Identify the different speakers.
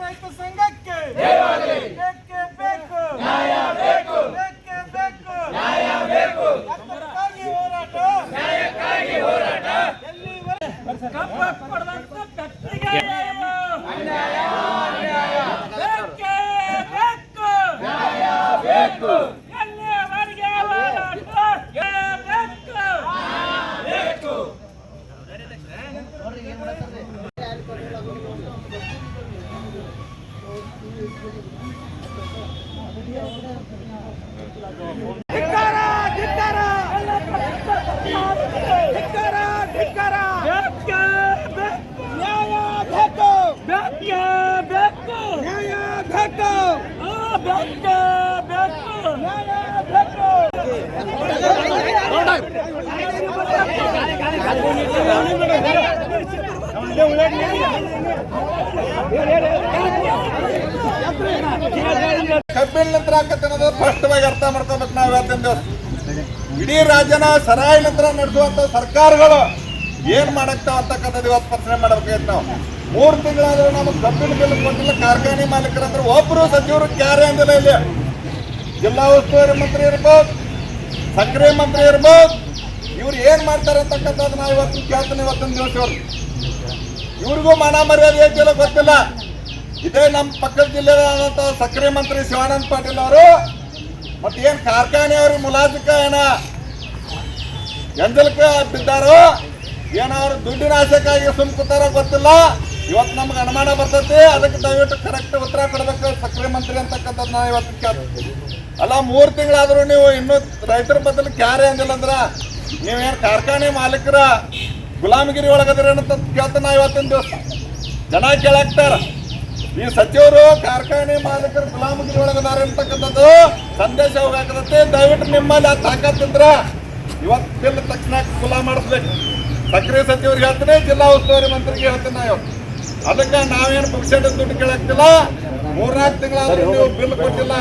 Speaker 1: ರೈತ ಸಂಘಕ್ಕೆ ಬೇಕೇ. ಬೇಕು ಬೇಕೇ ಬೇಕು ಅದಕ್ಕಾಗಿ ಹೋರಾಟ உள்ளே உள்ளே
Speaker 2: ಕಬ್ಬಿನ ನಂತರ ಅನ್ನೋದು ಸ್ಪಷ್ಟವಾಗಿ ಅರ್ಥ ಮಾಡ್ಕೋಬೇಕು ನಾವು ಇವತ್ತಿನ ದಿವಸ. ಇಡೀ ರಾಜ್ಯನ ಸರಾಯಿ ನಂತರ ನಡೆಸುವಂತ ಸರ್ಕಾರಗಳು ಏನ್ ಮಾಡಕ್ತಾವ ಅಂತಕ್ಕಂಥದ್ದು ಇವತ್ತು ಪ್ರಶ್ನೆ ಮಾಡ್ಬೇಕಾಗಿತ್ತು ನಾವು. ಮೂರು ತಿಂಗಳಾದ್ರೂ ನಮಗೆ ಕಬ್ಬಿನ ಬಿಲ್ ಕೊಟ್ಟಿಲ್ಲ, ಕಾರ್ಖಾನೆ ಮಾಲೀಕರಂದ್ರೆ ಒಬ್ರು ಸಚಿವರು ಕ್ಯಾರೆ ಅಂದಿಲ್ಲ ಇಲ್ಲಿ. ಜಿಲ್ಲಾ ಉಸ್ತುವಾರಿ ಮಂತ್ರಿ ಇರ್ಬೋದು, ಸಕ್ರೆ ಮಂತ್ರಿ ಇರ್ಬೋದು, ಇವ್ರು ಏನ್ ಮಾಡ್ತಾರೆ ಅಂತಕ್ಕಂಥದ್ದು ನಾವು ಇವತ್ತು ಕೇಳ್ತೀನಿ ಇವತ್ತಿನ ದಿವಸ ಇವ್ರು. ಇವ್ರಿಗೂ ಮಾನ ಮರ್ಯಾದೆ ಐತಿಲ್ಲ ಗೊತ್ತಿಲ್ಲ. ಇದೇ ನಮ್ಮ ಪಕ್ಕದ ಜಿಲ್ಲೆಯಾದಂತ ಸಕ್ಕರೆ ಮಂತ್ರಿ ಶಿವಾನಂದ ಪಾಟೀಲ್ ಅವರು ಮತ್ತೆ ಏನ್ ಕಾರ್ಖಾನೆ ಅವರು ಮುಲಾಜಿಕ ಏನ ಎಂಜಲ್ಕ ಬಿದ್ದಾರೋ ಏನೋ ಅವ್ರು ದುಡ್ಡಿನ ಆಸೆಗಾಗಿ ಸುಮ್ ಕೂತಾರೋ ಗೊತ್ತಿಲ್ಲ. ಇವತ್ತು ನಮ್ಗೆ ಅನುಮಾನ ಬರ್ತೈತಿ. ಅದಕ್ಕೆ ದಯವಿಟ್ಟು ಕರೆಕ್ಟ್ ಉತ್ತರ ಕೊಡ್ಬೇಕು ಸಕ್ಕರೆ ಮಂತ್ರಿ ಅಂತಕ್ಕಂಥದ್ದು ನಾವು ಇವತ್ತು ಕೇಳ್ತೀವಿ ಅಲ್ಲ, ಮೂರು ತಿಂಗಳಾದರೂ ನೀವು ಇನ್ನೂ ರೈತರ ಬದಲು ಕ್ಯಾರೆ ಅಂದಿಲ್ಲ ಅಂದ್ರೆ ನೀವೇನು ಕಾರ್ಖಾನೆ ಮಾಲೀಕರ ಗುಲಾಮಗಿರಿ ಒಳಗದ್ರೇನಂತ ಅಂತ ಕೇಳ್ತ ನಾ ಇವತ್ತಿನ ದಿವಸ. ಜನ ಕೇಳಾಕ್ತಾರ. ಈ ಸಚಿವರು, ಕಾರ್ಖಾನೆ ಮಾಲೀಕರು, ಗುಲಾಮಗಿರಿ ಒಳಗದಾರ ಅಂತಕ್ಕಂಥದ್ದು ಸಂದೇಶ ಹೋಗಾಕತ್ತೆ ದಯವಿಟ್ಟು ನಿಮ್ಮಲ್ಲಿ ಆ ತಾಕತ್ತಿದ್ರ ಇವತ್ತು ಬಿಲ್ ತಕ್ಷಣ ಗುಲಾಮ್ ಮಾಡಿಸ್ಬೇಕು. ಸಕ್ರಿಯ ಸಚಿವರಿಗೆ ಹೇಳ್ತೀನಿ, ಜಿಲ್ಲಾ ಉಸ್ತುವಾರಿ ಮಂತ್ರಿಗೆ ಹೇಳ್ತೀನಿ ನಾವು ಅದಕ್ಕೆ ನಾವೇನು ಪಕ್ಷದ ದುಡ್ಡು ಕೇಳಾಕ್ತಿಲ್ಲ ಮೂರ್ನಾಲ್ಕು ತಿಂಗಳಾದ್ರೂ ನೀವು ಬಿಲ್ ಕೊಟ್ಟಿಲ್ಲ.